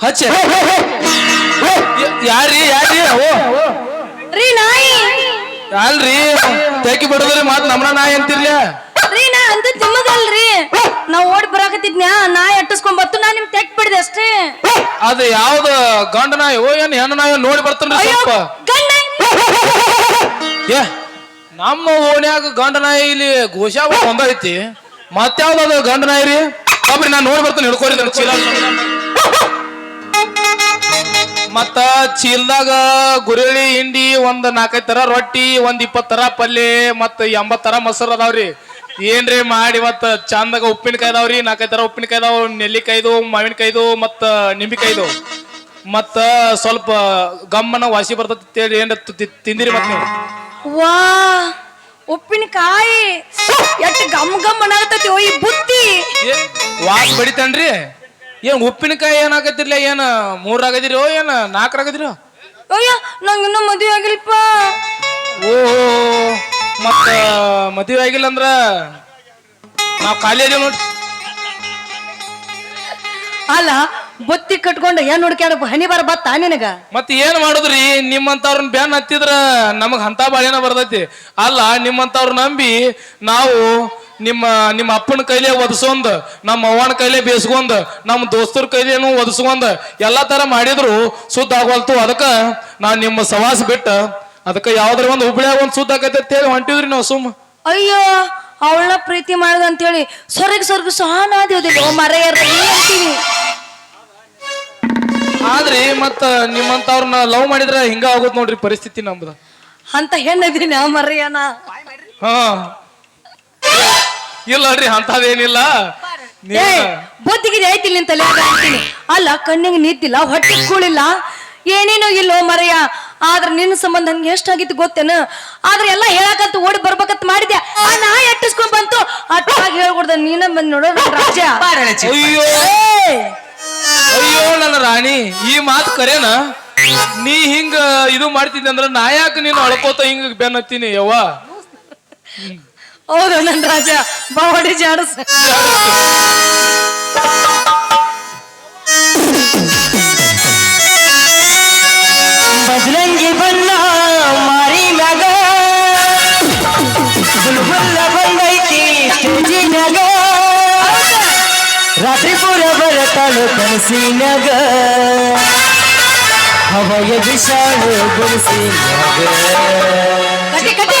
ಹಚ್ಚ. ಯಾರಿ ಯಾರಿ ಓ. ರೀ ನಾಯಿ. ಅಲ್ರಿ ತೆಗಿ ಬಿಡದ್ರಿ ಮತ್ ನಮ್ನ ನಾಯಿ ಅಂತಿರ್ಲಿ? ರೀ ನಾ ಅಂತ ನಿಮ್ಮದಲ್ರಿ. ನಾವ್ ಓಡಿ ಬರಾಕತ್ತಿದ್ನ್ಯಾ? ನಾಯಿ ಅಟ್ಟಿಸ್ಕೊಂಡ್ ಬತ್ತು ನಾ ನಿಮ್ ತೆಗ್ ಬಿಡ್ದೆ ಅಷ್ಟೇ. ಅದು ಯಾವ್ದ ಗಂಡ ನಾಯಿ? ಓ ಏನ್ ಹೆಣ್ಣು ನಾಯಿ ನೋಡಿ ಬರ್ತನ್ರಿ ಸ್ವಲ್ಪ. ಗಂಡ ಏ ನಮ್ಮ ಓಣ್ಯಾಗ ಗಂಡ ನಾಯಿ ಇಲ್ಲಿ ಮತ್ತ ಒಂದೈತಿ ಮತ್ಯಾವ್ದು ಗಂಡ ನಾಯಿ ರೀ? ಒಬ್ರಿ ನಾ ನೋಡಿ ಬರ್ತೀನಿ ಹಿಡ್ಕೊರಿ ಚೀಲ. ಮತ್ತ ಚೀಲ್ದಾಗ ಗುರೆಳಿ ಹಿಂಡಿ ಒಂದ್ ನಾಲ್ಕೈದ್ ತರ ರೊಟ್ಟಿ ಒಂದ್ ಇಪ್ಪತ್ ತರ ಪಲ್ಯ ಮತ್ತ ಎಂಬತ್ ತರ ಮೊಸರು ಅದಾವ್ರಿ. ಏನ್ರಿ ಮಾಡಿ ಮತ್ತ ಚಂದಾಗ ಉಪ್ಪಿನಕಾಯಿ ಅದಾವ್ರಿ ನಾಲ್ಕೈದು ತರ ಉಪ್ಪಿನಕಾಯಿ ಅದಾವ ನೆಲ್ಲಿಕಾಯ್ದು ಮಾವಿನಕಾಯ್ದು ಮತ್ತ ನಿಂಬಿಕಾಯ್ದು. ಮತ್ತ ಸ್ವಲ್ಪ ಗಮ್ಮನ ವಾಸಿ ಬರ್ತೈತಿ ಹೇಳಿ ಏನ್ ತಿಂದಿರಿ ಮತ್ ನೀವು. ವಾ ಉಪ್ಪಿನಕಾಯಿ ಎಷ್ಟ್ ಗಮ್ ಗಮ್ ಅನ್ನತತಿ ಓ ಈ ಬುತ್ತಿ. ವಾಸ್ ಬಡಿತನ್ರಿ? ಏನ್ ಉಪ್ಪಿನಕಾಯಿ ಏನಾಗತ್ತಿರ್ಲ ಏನ ಮೂರಾಗದಿರೋ ಏನ ನಾಲ್ಕರಾಗದಿರೋ? ಅಯ್ಯ ನಂಗೆ ಇನ್ನೂ ಮದುವೆ ಆಗಿಲ್ಪ ಓ ಮತ್ತ ಮದುವೆ ಆಗಿಲ್ಲ ಅಂದ್ರ ನಾವ್ ಖಾಲಿ ಅದೀವಿ ನೋಡಿ. ಅಲ್ಲ ಬತ್ತಿ ಕಟ್ಕೊಂಡು ಏನ್ ಹುಡ್ಕ್ಯಾಡಪ್ಪ? ಹನಿ ಬರ ಬತ್ತ ನಿನಗ? ಮತ್ತೆ ಏನ್ ಮಾಡುದ್ರಿ? ನಿಮ್ಮಂತವ್ರನ್ನ ಬ್ಯಾನ್ ಹತ್ತಿದ್ರ ನಮಗ್ ಹಂತ ಬಾಳೆನ ಬರ್ತೈತಿ. ಅಲ್ಲ ನಿಮ್ಮಂತವ್ರ ನಂಬಿ ನಾವು ನಿಮ್ಮ ನಿಮ್ಮ ಅಪ್ಪನ ಕೈಲೇ ಒದಸೊಂದ್ ನಮ್ಮ ಅವ್ವನ ಕೈಲೇ ಬೇಸ್ಕೊಂದು ನಮ್ಮ ದೋಸ್ತರ ಕೈಲೇನು ಒದಸ್ಕೊಂಡ್ ಎಲ್ಲಾ ತರ ಮಾಡಿದ್ರು ಸುದ್ದ ಆಗವಲ್ತು ಅದಕ್ಕೆ ನಾನು ನಿಮ್ಮ ಸವಾಸ ಬಿಟ್ಟ. ಅದಕ್ಕೆ ಯಾವ್ದಾರ ಒಂದು ಹುಬ್ಳ್ಯಾಗ ಒಂದು ಸುದ್ದ ಆಗತ್ತೆ ಅಂತ ಹೇಳಿ ಹೊಂಟಿದ್ರಿ ನಾವು ಸುಮ್ಮ ಅಯ್ಯೋ ಅವಳ ಪ್ರೀತಿ ಮಾಡ್ದ ಅಂತೇಳಿ ಸ್ವರ್ಗ ಸ್ವರ್ಗ ಮರೆಯರ ಅಂತೀವಿ ಆದ್ರಿ ಮತ್ತ ನಿಮ್ಮಂತವ್ರನ್ನ ಲವ್ ಮಾಡಿದ್ರೆ ಹಿಂಗ ಆಗೋದ್ ನೋಡ್ರಿ ಪರಿಸ್ಥಿತಿ ನಮ್ದು. ಅಂತ ಹೆಣ್ಣದೀನಿ ಮರೆಯನ? ಹಾ. ಇಲ್ಲ ನೋಡ್ರಿ ಅಂತದೇನಿಲ್ಲ ಏ ಬುದ್ಧಿಗಿದೆ ಐತಿ ನಿನ್ ತಲೆ ಅಂತೀನಿ. ಅಲ್ಲ ಕಣ್ಣಿಗೆ ನಿಂತಿಲ್ಲ ಹೊಟ್ಟೆ ಕೂಳಿಲ್ಲ. ಏನೇನೋ ಇಲ್ಲೋ ಮರೆಯ ಆದ್ರೆ ನಿನ್ನ ಸಂಬಂಧ ಹಂಗೆ ಎಷ್ಟಾಗಿತ್ತು ಗೊತ್ತೇನ? ಆದ್ರೆ ಎಲ್ಲ ಹೇಳಕಂತ ಓಡಿ ಬರ್ಬೇಕಂತ ಮಾಡಿದ್ಯಾ? ಆ ನಾ ಎಟ್ಟಿಸ್ಕೊಂಡ್ ಬಂತು. ಅಟ್ಟಾಗಿ ಹೇಳ್ಕೊಡ್ದ ನೀನ ಬಂದ್ ನೋಡೋ ರಾಜ ಅಯ್ಯೋ. ಅಯ್ಯೋ ನನ್ನ ರಾಣಿ ಈ ಮಾತು ಕರೇನ? ನೀ ಹಿಂಗ ಇದು ಮಾಡ್ತಿದ್ದೆ ಅಂದ್ರೆ ನಾ ಯಾಕೆ ನೀನು ಅಳ್ಕೋತ ಹಿಂಗ ಬೆನ್ನತ್ತೀನಿ ಯವ್ವ? ಹೌದು ನನ್ನ ರಾಜ. ಬಾವಡಿ ಜಾಡಸ. ಬಜರಂಗಿ ಬಣ್ಣ ಮಾರಿ ಮ್ಯಾಗ. ಬುಲ್ಬುಲ್ಲ ಬಂದೈತಿ ಸ್ಟೇಜಿನಾಗ ರಾತ್ರಿ ಪೂರ ಬರತಾಳು ಕನಸಿನಾಗ ಹವಯ ವಿಶಾಲು ಗುರುಸಿನಾಗ ಕಟ್ಟಿ ಕಟ್ಟಿ.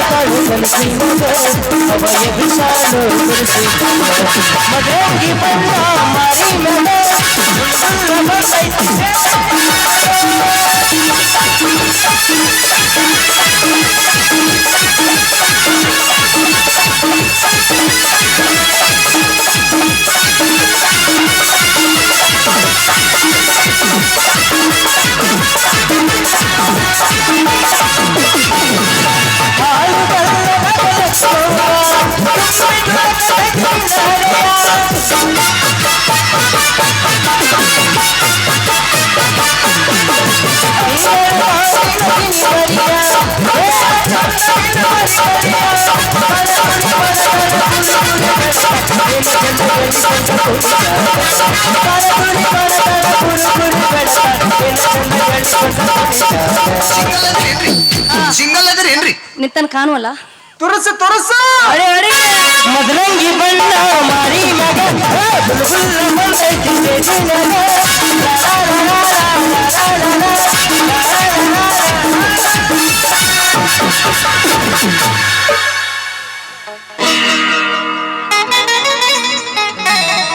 ಬುಲ್ಬುಲ್ಲ ಬಂದೈತಿ ಭೂಮಿ ಮ್ಯಾಗ ಬಜರಂಗಿ ಬಣ್ಣ ಮಾರಿ ಬುಲ್ಬುಲ್ಲ ಬಂದೈತಿ ಬಂದೈತಿ ಸಿಂಗಲ್ ಅದ್ರೇನ್ರಿ ನಿತ್ತನ್ ಕಾಣುವಲ್ಲ ತುರಸು ತುರಸು ಅಡೆ ಅಡೆ ಮದರಂಗಿ ಬಣ್ಣ ಮಾರಿ ಮಗ ಬುಲ್ಬುಲ್ ಬಂದೈತಿ ಸ್ಟೇಜಿನಾಗ